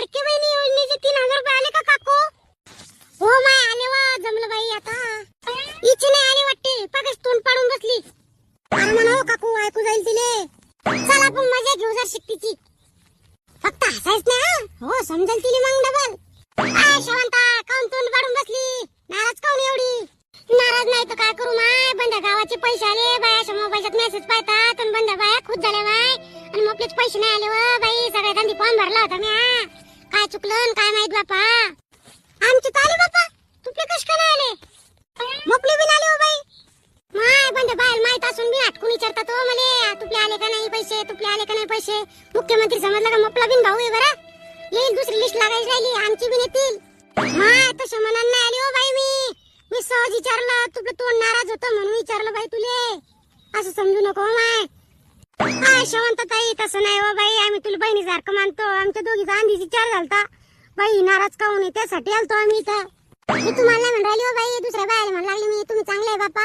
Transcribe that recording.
लाडकी बहिणी योजनेचे तीन हजार रुपये आले का काकू? हो माय आले वा जमलं बाई आता. इच नाही आले वाटते. पगाच तोंड पाडून बसली. अरे म्हणा हो काकू ऐकू जाईल तिले. चल आपण मजा घेऊ जर शिकतीची फक्त हसायच नाही हो? समजेल तिले मग डबल आय शवंता काऊन तोंड पाडून बसली? नाराज काऊन एवढी? नाराज नाही तर काय करू माय? बंड्या गावाचे पैसे आले बाया शो मोबाईलच्यात मेसेज पाहतात. आणि बंड्या बाया खुद झाल्या माय आणि मोकलेच पैसे नाही आले व बाई सगळ्या गांधी फॉर्म भरला होता मी काय चुकलं काय माहीत बापा? आमची तर बापा तुपले कश का आले? मोकली बिन आले हो बाई. माय बंद बाहेर माहीत असून मी हटकून विचारता तो हो मले तुपले आले का नाही पैसे तुपले आले का नाही पैसे? मुख्यमंत्री समजला का मपला बिन भाऊ आहे बरं? येईल दुसरी लिस्ट लागायची राहिली आमची बिन येतील. माय तसे मनात नाही आली हो बाई मी. मी सहज विचारलं तुपलं तोंड नाराज होतं म्हणून विचारलं बाई तुले. असं समजू नको हो माय. काय शवंत ताई तसं नाही हो बाई. आम्ही तुला बहिणीसारखं मानतो. आमच्या दोघीचा अंधीची चार झालता. बाई नाराज का होणे त्यासाठी आलतो आम्ही इथं. मी तुम्हाला म्हणून राहिली हो बाई. दुसऱ्या बायाला म्हणून लागली मी. तुम्ही चांगले आहे बापा.